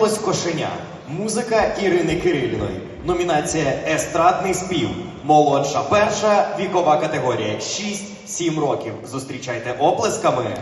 Прокинулось кошеня. Музика Ірини Кириліної. Номінація Естрадний спів. Молодша перша вікова категорія 6-7 років. Зустрічайте оплесками.